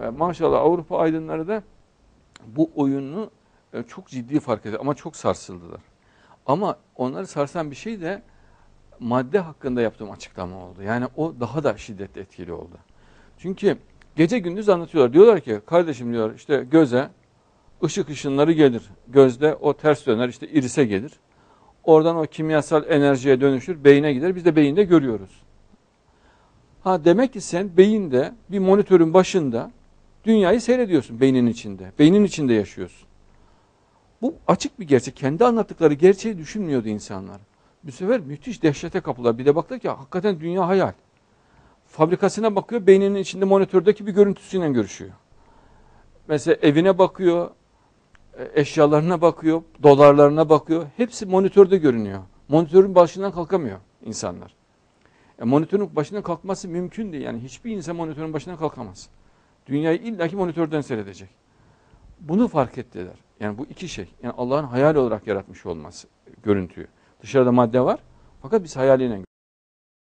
E, maşallah Avrupa aydınları da bu oyunu e, çok ciddi fark ediyor ama çok sarsıldılar. Ama onları sarsan bir şey de madde hakkında yaptığım açıklama oldu. Yani o daha da şiddetli etkili oldu. Çünkü gece gündüz anlatıyorlar. Diyorlar ki kardeşim diyor işte göze ışık ışınları gelir. Gözde o ters döner işte irise gelir. Oradan o kimyasal enerjiye dönüşür, beyine gider. Biz de beyinde görüyoruz. Ha demek ki sen beyinde bir monitörün başında dünyayı seyrediyorsun beynin içinde. Beynin içinde yaşıyorsun. Bu açık bir gerçek. Kendi anlattıkları gerçeği düşünmüyordu insanlar. Bu sefer müthiş dehşete kapılar. Bir de baktık ki hakikaten dünya hayal. Fabrikasına bakıyor, beyninin içinde monitördeki bir görüntüsüyle görüşüyor. Mesela evine bakıyor, e, eşyalarına bakıyor, dolarlarına bakıyor. Hepsi monitörde görünüyor. Monitörün başından kalkamıyor insanlar. E, monitörün başından kalkması mümkün değil. Yani hiçbir insan monitörün başından kalkamaz. Dünyayı illaki monitörden seyredecek. Bunu fark ettiler. Yani bu iki şey. Yani Allah'ın hayal olarak yaratmış olması görüntüyü. Dışarıda madde var fakat biz hayaliyle